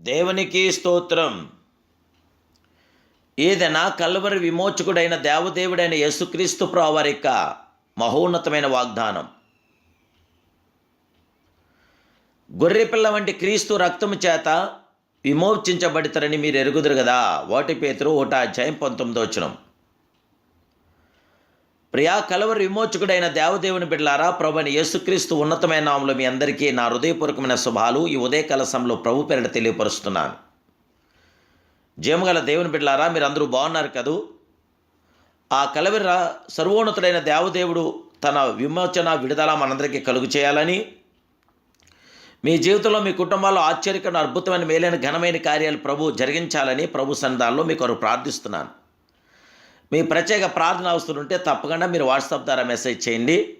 దేవునికి స్తోత్రం. ఏదైనా కల్వరి విమోచకుడైన దేవదేవుడైన యేసుక్రీస్తు వారి యొక్క మహోన్నతమైన వాగ్దానం. గొర్రెపిల్ల వంటి క్రీస్తు రక్తము చేత విమోచించబడతారని మీరు ఎరుగుదురు కదా? ఓటి పేతురు ఓట అధ్యాయం పంతొమ్మిదో వచ్చినాం ప్రియా కలవరి విమోచకుడైన దేవదేవుని బిడ్లారా ప్రభుని యేసుక్రీస్తు ఉన్నతమైన నామంలో మీ అందరికీ నా హృదయపూర్వకమైన శుభాలు. ఈ ఉదయ కలసంలో ప్రభు పేరిట తెలియపరుస్తున్నాను. జయమగల దేవుని బిడ్డలారా మీరు అందరూ బాగున్నారు కదూ? ఆ కలవరి సర్వోన్నతుడైన దేవదేవుడు తన విమోచన విడుదల మనందరికీ కలుగు చేయాలని మీ జీవితంలో మీ కుటుంబాల్లో ఆశ్చర్యకరమైన అద్భుతమైన మేలైన ఘనమైన కార్యాలు ప్రభు జరిగించాలని ప్రభు సన్నిధానంలో మీకు ప్రార్థిస్తున్నాను. మీ ప్రత్యేక ప్రార్థన అవసరం ఉంటే తప్పకుండా మీరు వాట్సాప్ ద్వారా మెసేజ్ చేయండి.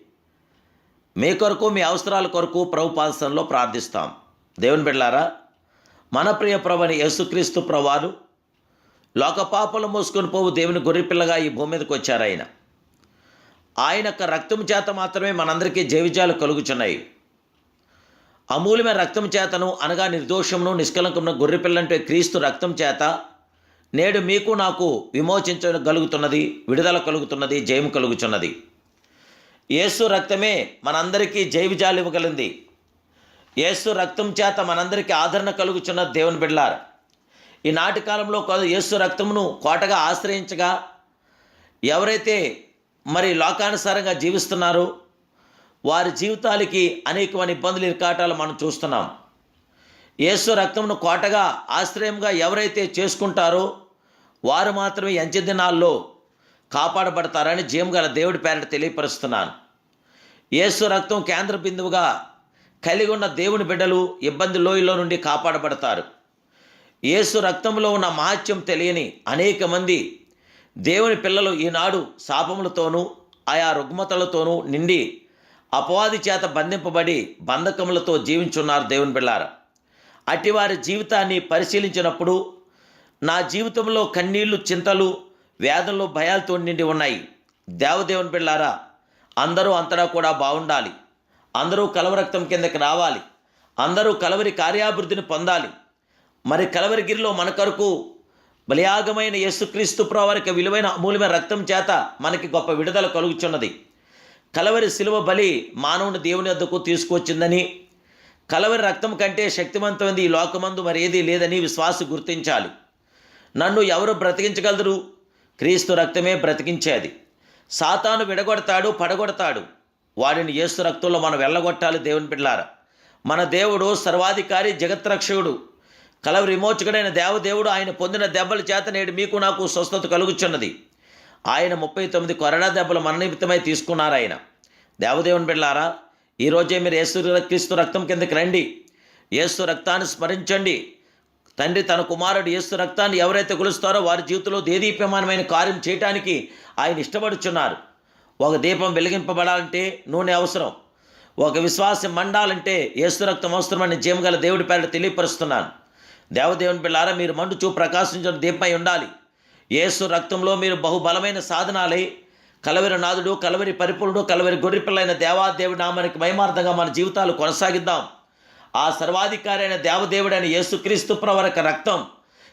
మీ కొరకు మీ అవసరాల కొరకు ప్రభు పాదస్థంలో ప్రార్థిస్తాం. దేవుని బిడ్డారా మన ప్రియ ప్రభుని యేసుక్రీస్తు ప్రభువారు లోక పాపలు మోసుకొని పోవు దేవుని గొర్రెపిల్లగా ఈ భూమి మీదకి వచ్చారు ఆయన. ఆయన యొక్క రక్తం చేత మాత్రమే మనందరికీ జీవితాలు కలుగుచున్నాయి. అమూల్యమైన రక్తం చేతను అనగా నిర్దోషమును నిష్కలంకమును గొర్రెపిల్లంటే క్రీస్తు రక్తం చేత నేడు మీకు నాకు విమోచించగలుగుతున్నది విడుదల కలుగుతున్నది జయం కలుగుతున్నది యేసు రక్తమే మనందరికీ జైవిజాలు ఇవ్వగలింది యేసు రక్తం చేత మనందరికీ ఆదరణ కలుగుచున్న దేవుని బిడ్లారు ఈనాటి కాలంలో యేసు రక్తమును కోటగా ఆశ్రయించగా ఎవరైతే మరి లోకానుసారంగా జీవిస్తున్నారో వారి జీవితాలకి అనేకమైన ఇబ్బందులు ఇరకాటాలు మనం చూస్తున్నాం. యేసు రక్తమును కోటగా ఆశ్రయంగా ఎవరైతే చేసుకుంటారో వారు మాత్రమే ఎంచె దినాల్లో కాపాడబడతారని జీవం గల దేవుడి పేరట తెలియపరుస్తున్నాను. యేసు రక్తం కేంద్ర బిందువుగా కలిగి ఉన్న దేవుని బిడ్డలు ఇబ్బంది లోయలో నుండి కాపాడబడతారు. యేసు రక్తంలో ఉన్న మహత్యం తెలియని అనేక మంది దేవుని పిల్లలు ఈనాడు శాపములతోనూ ఆయా రుగ్మతలతోనూ నిండి అపవాది చేత బంధింపబడి బంధకములతో జీవించున్నారు దేవుని బిళ్ళార అట్టి వారి జీవితాన్ని పరిశీలించినప్పుడు నా జీవితంలో కన్నీళ్ళు చింతలు వేదనలు భయాలతో నిండి ఉన్నాయి. దేవదేవుని బిళ్ళారా అందరూ అంతటా కూడా బాగుండాలి. అందరూ కలవరక్తం కిందకి రావాలి. అందరూ కలవరి కార్యాభివృద్ధిని పొందాలి. మరి కలవరిగిరిలో మన కొరకు బలియాగమైన యేసుక్రీస్తు ప్రవారికి విలువైన అమూల్యమైన రక్తం చేత మనకి గొప్ప విడుదల కలుగుచున్నది. కలవరి శిలువ బలి మానవుని దేవుని వద్దకు తీసుకొచ్చిందని కలవరి రక్తం కంటే శక్తివంతమైనది ఈ లోకమందు మరేదీ లేదని విశ్వాసు గుర్తించాలి. నన్ను ఎవరు బ్రతికించగలరు? క్రీస్తు రక్తమే బ్రతికించేది. సాతాను విడగొడతాడు పడగొడతాడు. వాడిని ఏసు రక్తంలో మనం వెళ్ళగొట్టాలి దేవుని బిడ్డారా మన దేవుడు సర్వాధికారి జగత్రక్షకుడు. కలవ విమోచకుడైన దేవదేవుడు ఆయన పొందిన దెబ్బల చేత నేడు మీకు నాకు స్వస్థత కలుగుచున్నది. ఆయన ముప్పై తొమ్మిది కొరడా దెబ్బలు మన నిమిత్తమై తీసుకున్నారు ఆయన. దేవదేవుని బిడ్డారా ఈరోజే మీరు యేసు క్రీస్తు రక్తం కిందకి రండి. యేసు రక్తాన్ని స్మరించండి. తండ్రి తన కుమారుడు యేసు రక్తాన్ని ఎవరైతే కొలుస్తారో వారి జీవితంలో దేదీప్యమానమైన కార్యం చేయటానికి ఆయన ఇష్టపడుచున్నారు. ఒక దీపం వెలిగింపబడాలంటే నూనె అవసరం. ఒక విశ్వాసం మండాలంటే యేసు రక్తం అవసరమని జీమగల దేవుడి పేరిట తెలియపరుస్తున్నాను. దేవదేవుని పిల్లారా మీరు మండుచూ ప్రకాశించిన దీపమై ఉండాలి. యేసు రక్తంలో మీరు బహుబలమైన సాధనాలై కలవరి నాదుడు కలవరి పరిపూర్ణుడు కలవరి గొర్రెపిల్లైన దేవాదేవుడి నామానికి మహిమార్థంగా మన జీవితాలు కొనసాగిద్దాం. ఆ సర్వాధికారి అయిన దేవదేవుడైన యేసుక్రీస్తు ప్రవరక రక్తం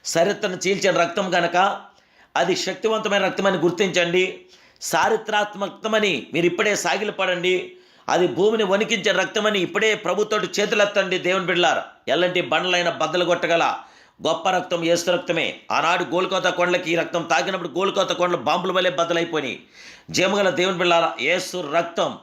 చరిత్రను చీల్చిన రక్తం కనుక అది శక్తివంతమైన రక్తమని గుర్తించండి చారిత్రాత్మకమని మీరు ఇప్పుడే సాగిలపడండి అది భూమిని వణికించే రక్తమని ఇప్పుడే ప్రభుత్వం చేతులెత్తండి దేవుని బిడ్డలారు. ఎలాంటి బండలైన బద్దలు కొట్టగల గొప్ప రక్తం ఏసు రక్తమే. ఆనాడు గోల్కోత కొండలకి ఈ రక్తం తాకినప్పుడు గోల్కోత కొండలు బాంబుల వలె బద్దలైపోయినాయి. జీమగల దేవుని బిళ్ళారా ఏసు రక్తం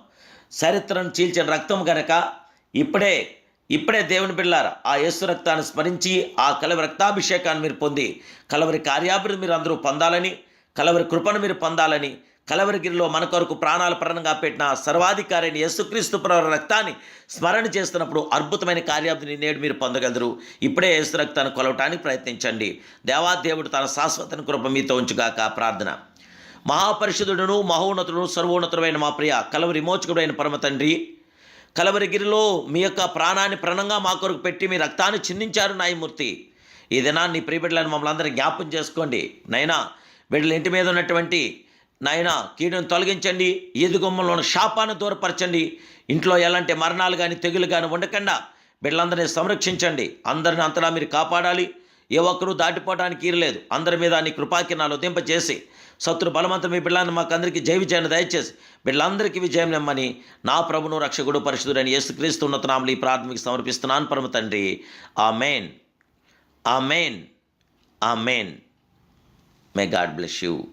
చరిత్రను చీల్చిన రక్తం గనక ఇప్పుడే ఇప్పుడే దేవుని బిళ్ళారా ఆ యేసు రక్తాన్ని స్మరించి ఆ కలవరి రక్తాభిషేకాన్ని మీరు పొంది కలవరి కార్యాభివృద్ధి మీరు అందరూ పొందాలని కలవరి కృపను మీరు పొందాలని కలవరిగిరిలో మన కొరకు ప్రాణాల పరణంగా పెట్టిన సర్వాధికారిని యేసుక్రీస్తు ప్రవర రక్తాన్ని స్మరణ చేస్తున్నప్పుడు అద్భుతమైన కార్యాభివృద్ధిని నేడు మీరు పొందగలరు. ఇప్పుడే యేసు రక్తాన్ని కొలవటానికి ప్రయత్నించండి. దేవాదేవుడు తన శాశ్వతను కృప మీతో ఉంచుగాక ప్రార్థన. మహాపరిషుదుడును మహోన్నతుడు సర్వోన్నతుడైన మా ప్రియ కలవరి మోచకుడైన పరమ తండ్రి కలవరిగిరిలో మీ యొక్క ప్రాణాన్ని ప్రణంగా మా కొరకు పెట్టి మీ రక్తాన్ని చిందించారు నాయమూర్తి ఈ దినాన్ని ప్రియ మమ్మల్ని అందరూ జ్ఞాపం చేసుకోండి. నైనా బిడ్డల ఇంటి మీద ఉన్నటువంటి నాయన కీడును తొలగించండి. ఈదు గుమ్మంలో ఉన్న శాపాన్ని దూరపరచండి ఇంట్లో ఎలాంటి మరణాలు కానీ తెగులు కానీ ఉండకుండా బిడ్డలందరినీ సంరక్షించండి. అందరిని అంతలా మీరు కాపాడాలి. ఏ ఒక్కరూ దాటిపోవడానికి ఈరలేదు అందరి మీద నీ కృపాకినాలు ఉదింపచేసి శత్రు బలవంతం మీ బిడ్డలను మాకు అందరికీ జయ విజయాన్ని దయచేసి బిడ్డలందరికీ విజయం నెమ్మని నా ప్రభును రక్షకుడు పరిశుద్ధుడని యేసుక్రీస్తు ఉన్నతనాములు ఈ ప్రాథమిక సమర్పిస్తున్నాను. పరమ తండ్రి ఆ మెయిన్ ఆ మెయిన్ ఆ main may God bless you.